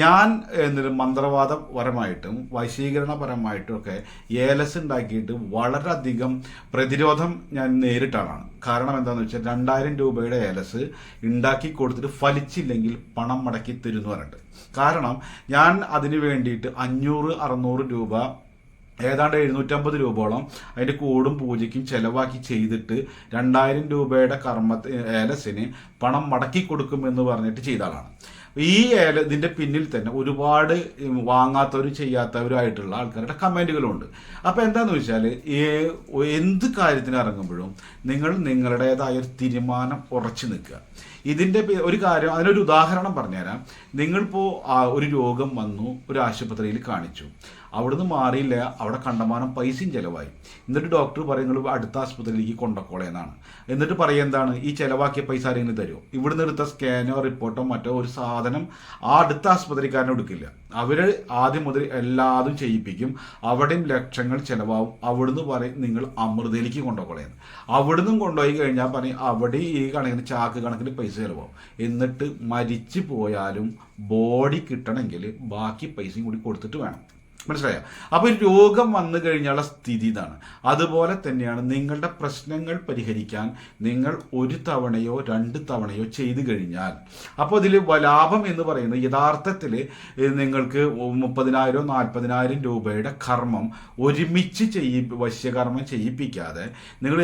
ഞാൻ എന്നൊരു മന്ത്രവാദപരമായിട്ടും വശീകരണപരമായിട്ടും ഒക്കെ ഏലസ് ഉണ്ടാക്കിയിട്ട് വളരെയധികം പ്രതിരോധം ഞാൻ നേരിട്ടാണ്. കാരണം എന്താണെന്ന് വെച്ചാൽ രണ്ടായിരം രൂപയുടെ ഏലസ് ഉണ്ടാക്കി കൊടുത്തിട്ട് ഫലിച്ചില്ലെങ്കിൽ പണം മടക്കി തരുന്നു പറഞ്ഞിട്ട്. കാരണം ഞാൻ അതിന് വേണ്ടിയിട്ട് അഞ്ഞൂറ് അറുന്നൂറ് രൂപ ഏതാണ്ട് എഴുന്നൂറ്റമ്പത് രൂപയോളം അതിന്റെ കൂടും പൂജയ്ക്കും ചെലവാക്കി ചെയ്തിട്ട് രണ്ടായിരം രൂപയുടെ കർമ്മ ഏലസിന് പണം മടക്കി കൊടുക്കുമെന്ന് പറഞ്ഞിട്ട് ചെയ്ത ആളാണ്. ഈ ഇതിന്റെ പിന്നിൽ തന്നെ ഒരുപാട് വാങ്ങാത്തവരും ചെയ്യാത്തവരും ആയിട്ടുള്ള ആൾക്കാരുടെ കമന്റുകളുണ്ട് അപ്പോൾ എന്താണെന്ന് വെച്ചാൽ എന്ത് കാര്യത്തിന് ഇറങ്ങുമ്പോഴും നിങ്ങൾ നിങ്ങളുടേതായ ഒരു തീരുമാനം ഉറച്ചു നിൽക്കുക. ഇതിന്റെ ഒരു കാര്യം അതിനൊരു ഉദാഹരണം പറഞ്ഞുതരാം. നിങ്ങളിപ്പോൾ ഒരു രോഗം വന്നു ഒരു ആശുപത്രിയിൽ കാണിച്ചു. അവിടുന്ന് മാറിയില്ല. അവിടെ കണ്ടമാനം പൈസയും ചിലവായി. എന്നിട്ട് ഡോക്ടർ പറയുന്നത് അടുത്ത ആശുപത്രിയിലേക്ക് കൊണ്ടക്കോളെ എന്നാണ്. എന്നിട്ട് പറയുക എന്താണ്? ഈ ചിലവാക്കിയ പൈസ ആരെങ്കിലും തരുമോ? ഇവിടുന്ന് എടുത്ത സ്കാനോ റിപ്പോർട്ടോ മറ്റോ ഒരു സാധനം ആ അടുത്ത ആശുപത്രിക്കാരനെ എടുക്കില്ല അവർ ആദ്യം മുതൽ എല്ലാതും ചെയ്യിപ്പിക്കും. അവിടെയും ലക്ഷങ്ങൾ ചിലവാകും. അവിടുന്ന് പറയും നിങ്ങൾ അമൃതയിലേക്ക് കൊണ്ടുപോകളെ അവിടുന്ന് കൊണ്ടുപോയി കഴിഞ്ഞാൽ പറയും അവിടെ ഈ കണക്കിന് ചാക്ക് കണക്കിന് പൈസ ചിലവാകും. എന്നിട്ട് മരിച്ചു പോയാലും ബോഡി കിട്ടണമെങ്കിൽ ബാക്കി പൈസയും കൂടി കൊടുത്തിട്ട് വേണം. മനസ്സിലായോ? അപ്പോൾ രോഗം വന്നു കഴിഞ്ഞുള്ള സ്ഥിതി ഇതാണ്. അതുപോലെ തന്നെയാണ് നിങ്ങളുടെ പ്രശ്നങ്ങൾ പരിഹരിക്കാൻ നിങ്ങൾ ഒരു തവണയോ രണ്ട് തവണയോ ചെയ്തു കഴിഞ്ഞാൽ. അപ്പോൾ ഇതിൽ ലാഭം എന്ന് പറയുന്നത് യഥാർത്ഥത്തിൽ നിങ്ങൾക്ക് മുപ്പതിനായിരം നാൽപ്പതിനായിരം രൂപയുടെ കർമ്മം ഒരുമിച്ച് ചെയ്യി വശ്യകർമ്മം ചെയ്യിപ്പിക്കാതെ നിങ്ങൾ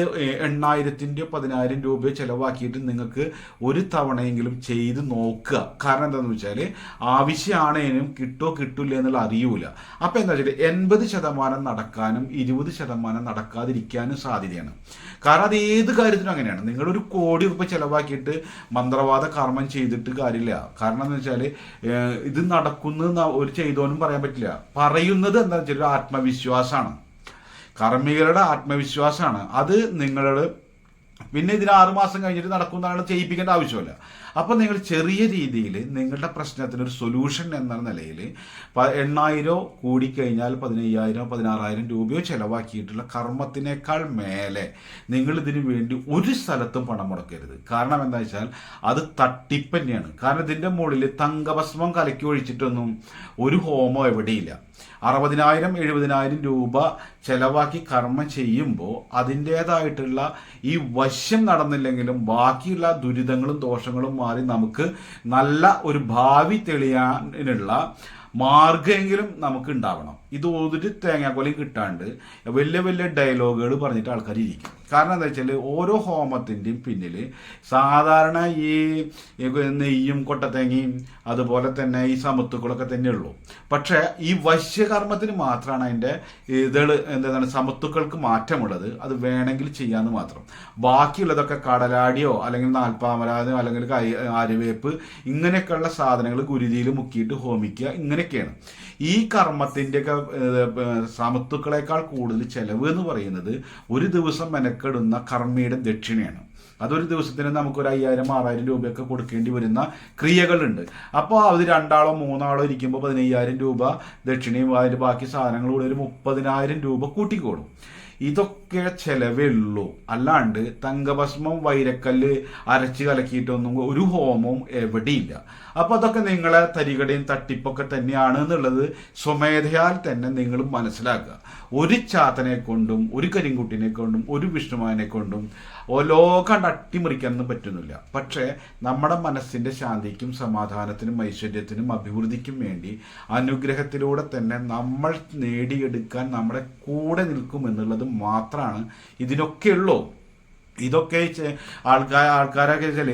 എണ്ണായിരത്തിന്റെയോ പതിനായിരം രൂപയോ ചിലവാക്കിയിട്ട് നിങ്ങൾക്ക് ഒരു തവണയെങ്കിലും ചെയ്ത് നോക്കുക. കാരണം എന്താണെന്ന് വെച്ചാൽ ആവശ്യമാണേനും കിട്ടോ കിട്ടില്ല എന്നുള്ള അറിയൂല. അപ്പോൾ എന്താ വെച്ചാൽ എൺപത് ശതമാനം നടക്കാനും ഇരുപത് ശതമാനം നടക്കാതിരിക്കാനും സാധ്യതയാണ്. കാരണം അത് ഏത് കാര്യത്തിനും അങ്ങനെയാണ്. നിങ്ങളൊരു കോടി രൂപ ചിലവാക്കിയിട്ട് മന്ത്രവാദ കർമ്മം ചെയ്തിട്ട് കാര്യമില്ല. കാരണം എന്ന് വെച്ചാൽ ഇത് നടക്കുന്നു ഒരു ചെയ്തോനും പറയാൻ പറ്റില്ല. പറയുന്നത് എന്താ വെച്ചാൽ ഒരു ആത്മവിശ്വാസമാണ്. കർമ്മികളുടെ ആത്മവിശ്വാസമാണ്. അത് നിങ്ങളുടെ പിന്നെ ഇതിന് ആറുമാസം കഴിഞ്ഞിട്ട് നടക്കുന്നതാണ് ചെയ്യിപ്പിക്കേണ്ട ആവശ്യമില്ല. അപ്പോൾ നിങ്ങൾ ചെറിയ രീതിയിൽ നിങ്ങളുടെ പ്രശ്നത്തിന് ഒരു സൊല്യൂഷൻ എന്ന നിലയിൽ എണ്ണായിരോ കൂടിക്കഴിഞ്ഞാൽ പതിനയ്യായിരം പതിനാറായിരം രൂപയോ ചിലവാക്കിയിട്ടുള്ള കർമ്മത്തിനേക്കാൾ മേലെ നിങ്ങൾ ഇതിനു വേണ്ടി ഒരു സ്ഥലത്തും പണം മുടക്കരുത്. കാരണം എന്താ വെച്ചാൽ അത് തട്ടിപ്പ് തന്നെയാണ്. കാരണം ഇതിന്റെ മുകളിൽ തങ്കഭസ്മം കലക്കി ഒഴിച്ചിട്ടൊന്നും ഒരു ഹോമോ എവിടെയില്ല. അറുപതിനായിരം എഴുപതിനായിരം രൂപ ചെലവാക്കി കർമ്മം ചെയ്യുമ്പോൾ അതിന്റേതായിട്ടുള്ള ഈ വശ്യം നടന്നില്ലെങ്കിലും ബാക്കിയുള്ള ദുരിതങ്ങളും ദോഷങ്ങളും മാറി നമുക്ക് നല്ല ഒരു ഭാവി തെളിയാനുള്ള മാർഗമെങ്കിലും നമുക്ക് ഉണ്ടാവണം. ഇത് ഒരു തേങ്ങാക്കൊലയും കിട്ടാണ്ട് വലിയ വലിയ ഡയലോഗുകൾ പറഞ്ഞിട്ട് ആൾക്കാർ ഇരിക്കും. കാരണം എന്താ വെച്ചാൽ ഓരോ ഹോമത്തിന്റെയും പിന്നിൽ സാധാരണ ഈ നെയ്യും കൊട്ടത്തേങ്ങയും അതുപോലെ തന്നെ ഈ സമത്തുക്കളൊക്കെ തന്നെ ഉള്ളൂ. പക്ഷേ ഈ വശ്യകർമ്മത്തിന് മാത്രമാണ് അതിന്റെ ഇതൾ എന്താണ് സമത്തുക്കൾക്ക് മാറ്റമുള്ളത്. അത് വേണമെങ്കിൽ ചെയ്യാമെന്ന് മാത്രം. ബാക്കിയുള്ളതൊക്കെ കടലാടിയോ അല്ലെങ്കിൽ നാൽപ്പാമരാതോ അല്ലെങ്കിൽ അരിവേപ്പ് ഇങ്ങനെയൊക്കെയുള്ള സാധനങ്ങൾ ഗുരുതിയിൽ മുക്കിയിട്ട് ഹോമിക്കുക ഇങ്ങനെയൊക്കെയാണ്. ഈ കർമ്മത്തിന്റെയൊക്കെ സമത്തുക്കളെക്കാൾ കൂടുതൽ ചെലവ് എന്ന് പറയുന്നത് ഒരു ദിവസം മെനക്കെടുന്ന കർമ്മിയുടെ ദക്ഷിണയാണ്. അതൊരു ദിവസത്തിന് നമുക്ക് ഒരു അയ്യായിരം ആറായിരം രൂപയൊക്കെ കൊടുക്കേണ്ടി വരുന്ന ക്രിയകളുണ്ട്. അപ്പോൾ അത് രണ്ടാളോ മൂന്നാളോ ഇരിക്കുമ്പോൾ പതിനയ്യായിരം രൂപ ദക്ഷിണയും അതിന്റെ ബാക്കി സാധനങ്ങളും കൂടെ ഒരു മുപ്പതിനായിരം രൂപ കൂട്ടിക്കോളും. ഇതൊക്കെ ചെലവേ ഉള്ളൂ. അല്ലാണ്ട് തങ്കഭസ്മം വൈരക്കല്ല് അരച്ച് കലക്കിയിട്ടൊന്നും ഒരു ഹോമവും എവിടെയില്ല. അപ്പൊ അതൊക്കെ നിങ്ങളെ തരികടയും തട്ടിപ്പൊക്കെ തന്നെയാണ് എന്നുള്ളത് സ്വമേധയാൽ തന്നെ നിങ്ങൾ മനസ്സിലാക്കുക. ഒരു ചാത്തനെ കൊണ്ടും ഒരു കരിങ്കുട്ടിനെ കൊണ്ടും ഒരു വിഷ്ണുമാനെ കൊണ്ടും ലോകം അട്ടിമറിക്കാനൊന്നും പറ്റുന്നില്ല. പക്ഷേ നമ്മുടെ മനസ്സിന്റെ ശാന്തിക്കും സമാധാനത്തിനും ഐശ്വര്യത്തിനും അഭിവൃദ്ധിക്കും വേണ്ടി അനുഗ്രഹത്തിലൂടെ തന്നെ നമ്മൾ നേടിയെടുക്കാൻ നമ്മുടെ കൂടെ നിൽക്കും എന്നുള്ളത് മാത്രമാണ് ഇതിനൊക്കെയുള്ളൂ. ഇതൊക്കെ ആൾക്കാർ ആൾക്കാരൊക്കെ വെച്ചാൽ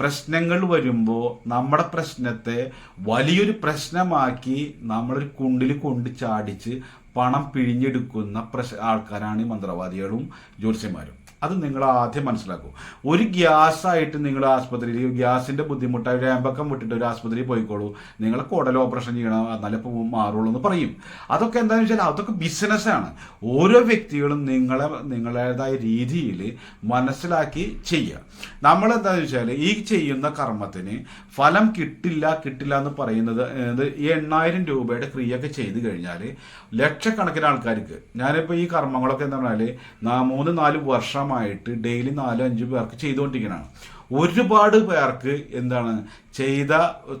പ്രശ്നങ്ങൾ വരുമ്പോൾ നമ്മുടെ പ്രശ്നത്തെ വലിയൊരു പ്രശ്നമാക്കി നമ്മളൊരു കുണ്ടിൽ കൊണ്ട് ചാടിച്ച് പണം പിഴിഞ്ഞെടുക്കുന്ന പ്രശ് ആൾക്കാരാണ് ഈ മന്ത്രവാദികളും ജ്യോത്സ്യന്മാരും. അത് നിങ്ങൾ ആദ്യം മനസ്സിലാക്കൂ. ഒരു ഗ്യാസ് ആയിട്ട് നിങ്ങൾ ആസ്പത്രിയിൽ ഗ്യാസിന്റെ ബുദ്ധിമുട്ടായി അമ്പക്കം വിട്ടിട്ട് ഒരു ആസ്പത്രിയിൽ പോയിക്കോളൂ. നിങ്ങൾ കുടൽ ഓപ്പറേഷൻ ചെയ്യണം എന്നാലേ മാറുള്ളൂ എന്ന് പറയും. അതൊക്കെ എന്താണെന്ന് വെച്ചാൽ അതൊക്കെ ബിസിനസ്സാണ് ഓരോ വ്യക്തികളും നിങ്ങളെ നിങ്ങളുടേതായ രീതിയിൽ മനസ്സിലാക്കി ചെയ്യുക. നമ്മൾ എന്താണെന്ന് വെച്ചാൽ ഈ ചെയ്യുന്ന കർമ്മത്തിന് ഫലം കിട്ടില്ല കിട്ടില്ല എന്ന് പറയുന്നത് ഈ എണ്ണായിരം രൂപയുടെ ക്രിയൊക്കെ ചെയ്ത് കഴിഞ്ഞാൽ ലക്ഷക്കണക്കിന് ആൾക്കാർക്ക് ഞാനിപ്പോൾ ഈ കർമ്മങ്ങളൊക്കെ എന്ന് പറഞ്ഞാൽ മൂന്ന് നാല് വർഷമായിട്ട് ഡെയിലി നാലും അഞ്ച് പേർക്ക് ചെയ്തുകൊണ്ടിരിക്കുന്നതാണ് ഒരുപാട് പേർക്ക് എന്താണ് ചെയ്ത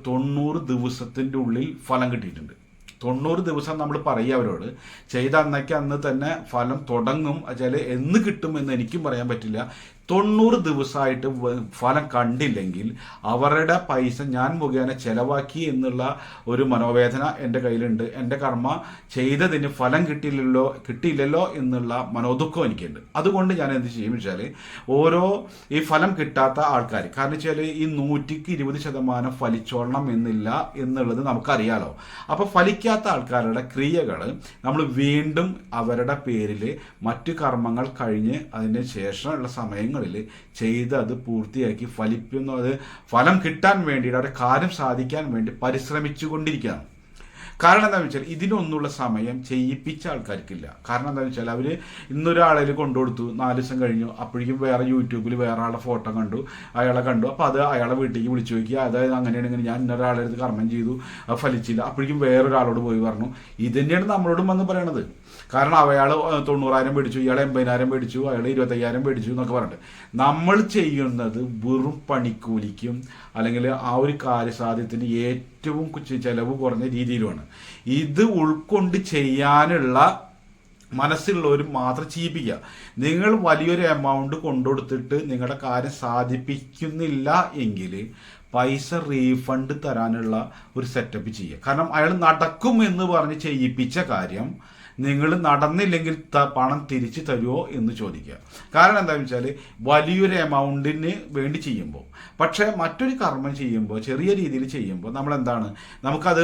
തൊണ്ണൂറ് ദിവസത്തിന്റെ ഉള്ളിൽ ഫലം കിട്ടിയിട്ടുണ്ട്. തൊണ്ണൂറ് ദിവസം നമ്മൾ പറയുക അവരോട് ചെയ്ത അന്നയ്ക്ക് അന്ന് തന്നെ ഫലം തുടങ്ങും വെച്ചാൽ എന്ന് കിട്ടും എന്ന് എനിക്കും പറയാൻ പറ്റില്ല. തൊണ്ണൂറ് ദിവസമായിട്ട് ഫലം കണ്ടില്ലെങ്കിൽ അവരുടെ പൈസ ഞാൻ മുഖേന ചെലവാക്കി എന്നുള്ള ഒരു മനോവേദന എന്റെ കയ്യിലുണ്ട്. എന്റെ കർമ്മ ചെയ്തതിന് ഫലം കിട്ടിയില്ലല്ലോ കിട്ടിയില്ലല്ലോ എന്നുള്ള മനോദുഃഖം എനിക്കുണ്ട്. അതുകൊണ്ട് ഞാൻ എന്ത് ചെയ്യും വെച്ചാൽ ഓരോ ഈ ഫലം കിട്ടാത്ത ആൾക്കാർ കാരണം വെച്ചാൽ ഈ നൂറ്റിക്ക് ഇരുപത് ശതമാനം ഫലിച്ചോളണം എന്നില്ല എന്നുള്ളത് നമുക്കറിയാലോ. അപ്പോൾ ഫലിക്കാത്ത ആൾക്കാരുടെ ക്രിയകൾ നമ്മൾ വീണ്ടും അവരുടെ പേരിൽ മറ്റു കർമ്മങ്ങൾ കഴിഞ്ഞ് അതിന് ശേഷമുള്ള സമയങ്ങൾ സമയങ്ങളിൽ ചെയ്ത് അത് പൂർത്തിയാക്കി ഫലിക്കുന്ന അത് ഫലം കിട്ടാൻ വേണ്ടിയിട്ട് അവരുടെ കാര്യം സാധിക്കാൻ വേണ്ടി പരിശ്രമിച്ചു കൊണ്ടിരിക്കുകയാണ് കാരണം എന്താണെന്ന് വെച്ചാൽ ഇതിനൊന്നുള്ള സമയം ചെയ്യിപ്പിച്ച ആൾക്കാർക്കില്ല. കാരണം എന്താണെന്ന് വെച്ചാൽ അവർ ഇന്നൊരാളിൽ കൊണ്ടുകൊടുത്തു നാല് ദിവസം കഴിഞ്ഞു. അപ്പോഴേക്കും വേറെ യൂട്യൂബിൽ വേറെ ആളുടെ ഫോട്ടോ കണ്ടു അയാളെ കണ്ടു. അപ്പോൾ അത് അയാളെ വീട്ടിലേക്ക് വിളിച്ചു നോക്കി. അതായത് അങ്ങനെയാണ് ഇങ്ങനെ ഞാൻ ഇന്നൊരാളെടുത്ത് കർമ്മം ചെയ്തു ഫലിച്ചില്ല. അപ്പോഴേക്കും വേറൊരാളോട് പോയി പറഞ്ഞു ഇത് തന്നെയാണ് നമ്മളോടും വന്ന് പറയണത്. കാരണം അയാൾ തൊണ്ണൂറായിരം മേടിച്ചു ഇയാൾ എൺപതിനായിരം മേടിച്ചു അയാൾ ഇരുപത്തയ്യായിരം മേടിച്ചു എന്നൊക്കെ പറഞ്ഞിട്ട്. നമ്മൾ ചെയ്യുന്നത് വെറും പണിക്കൂലിക്കും അല്ലെങ്കിൽ ആ ഒരു കാര്യസാധ്യത്തിന് ഏറ്റവും ചെലവ് കുറഞ്ഞ രീതിയിലുമാണ്. ഇത് ഉൾക്കൊണ്ട് ചെയ്യാനുള്ള മനസ്സിലുള്ളവർ മാത്രം ചെയ്യിപ്പിക്കുക നിങ്ങൾ വലിയൊരു എമൗണ്ട് കൊണ്ടുകൊടുത്തിട്ട് നിങ്ങളുടെ കാര്യം സാധിപ്പിക്കുന്നില്ല എങ്കിൽ പൈസ റീഫണ്ട് തരാനുള്ള ഒരു സെറ്റപ്പ് ചെയ്യുക. കാരണം അയാൾ നടക്കും എന്ന് പറഞ്ഞ് ചെയ്യിപ്പിച്ച കാര്യം നിങ്ങൾ നടന്നില്ലെങ്കിൽ പണം തിരിച്ചു തരുമോ എന്ന് ചോദിക്കുക. കാരണം എന്താണെന്ന് വെച്ചാൽ വലിയൊരു എമൗണ്ടിന് വേണ്ടി ചെയ്യുമ്പോൾ പക്ഷേ മറ്റൊരു കർമ്മം ചെയ്യുമ്പോൾ ചെറിയ രീതിയിൽ ചെയ്യുമ്പോൾ നമ്മൾ എന്താണ് നമുക്കത്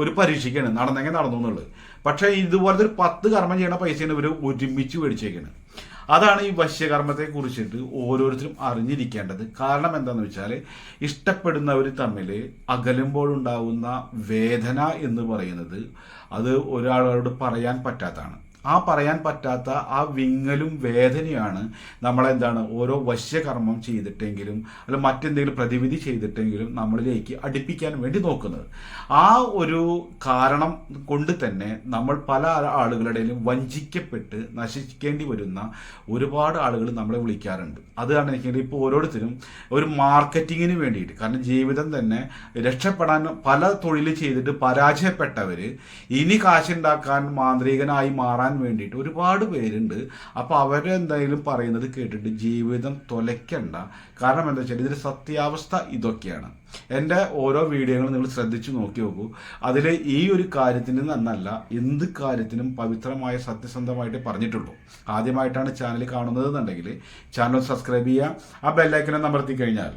ഒരു പരീക്ഷിക്കണം നടന്നെങ്കിൽ നടന്നു എന്നുള്ളത്. പക്ഷേ ഇതുപോലത്തെ ഒരു പത്ത് കർമ്മം ചെയ്യണ പൈസയാണ് ഇവർ ഒരുമിച്ച് മേടിച്ചേക്കുന്നത് അതാണ് ഈ വശ്യകർമ്മത്തെ കുറിച്ചിട്ട് ഓരോരുത്തരും അറിഞ്ഞിരിക്കേണ്ടത്. കാരണം എന്താണെന്ന് വെച്ചാൽ ഇഷ്ടപ്പെടുന്നവർ തമ്മിൽ അകലുമ്പോഴുണ്ടാവുന്ന വേദന എന്ന് പറയുന്നത് അത് ഒരാളോട് പറയാൻ പറ്റാത്തതാണ്. ആ പറയാൻ പറ്റാത്ത ആ വിങ്ങലും വേദനയാണ് നമ്മളെന്താണ് ഓരോ വശ്യകർമ്മം ചെയ്തിട്ടെങ്കിലും അല്ല മറ്റെന്തെങ്കിലും പ്രതിവിധി ചെയ്തിട്ടെങ്കിലും നമ്മളിലേക്ക് അടുപ്പിക്കാൻ വേണ്ടി നോക്കുന്നത്. ആ ഒരു കാരണം കൊണ്ട് തന്നെ നമ്മൾ പല ആളുകളുടെയും വഞ്ചിക്കപ്പെട്ട് നശിക്കേണ്ടി വരുന്ന ഒരുപാട് ആളുകൾ നമ്മളെ വിളിക്കാറുണ്ട്. അതാണ് എനിക്ക് ഇപ്പോൾ ഓരോരുത്തരും ഒരു മാർക്കറ്റിങ്ങിന് വേണ്ടിയിട്ട് കാരണം ജീവിതം തന്നെ രക്ഷപ്പെടാൻ പല തൊഴിൽ ചെയ്തിട്ട് പരാജയപ്പെട്ടവർ ഇനി കാശുണ്ടാക്കാൻ മാന്ത്രികനായി മാറാൻ വേണ്ടിയിട്ട് ഒരുപാട് പേരുണ്ട്. അപ്പോൾ അവരെന്തായാലും പറയുന്നത് കേട്ടിട്ട് ജീവിതം തുലയ്ക്കണ്ട. കാരണം എന്താ വെച്ചാൽ ഇതിന്റെ സത്യാവസ്ഥ ഇതൊക്കെയാണ്. എന്റെ ഓരോ വീഡിയോകളും നിങ്ങൾ ശ്രദ്ധിച്ചു നോക്കി നോക്കൂ. അതിൽ ഈ ഒരു കാര്യത്തിന് നന്നല്ല എന്ത് കാര്യത്തിനും പവിത്രമായ സത്യസന്ധമായിട്ട് പറഞ്ഞിട്ടുള്ളൂ. ആദ്യമായിട്ടാണ് ചാനൽ കാണുന്നത് എന്നുണ്ടെങ്കിൽ ചാനൽ സബ്സ്ക്രൈബ് ചെയ്യുക. ആ ബെല്ലൈക്കനെ അമർത്തി കഴിഞ്ഞാൽ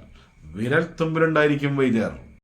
വിരൽ തുമ്പിലുണ്ടായിരിക്കും വൈദ്യർ.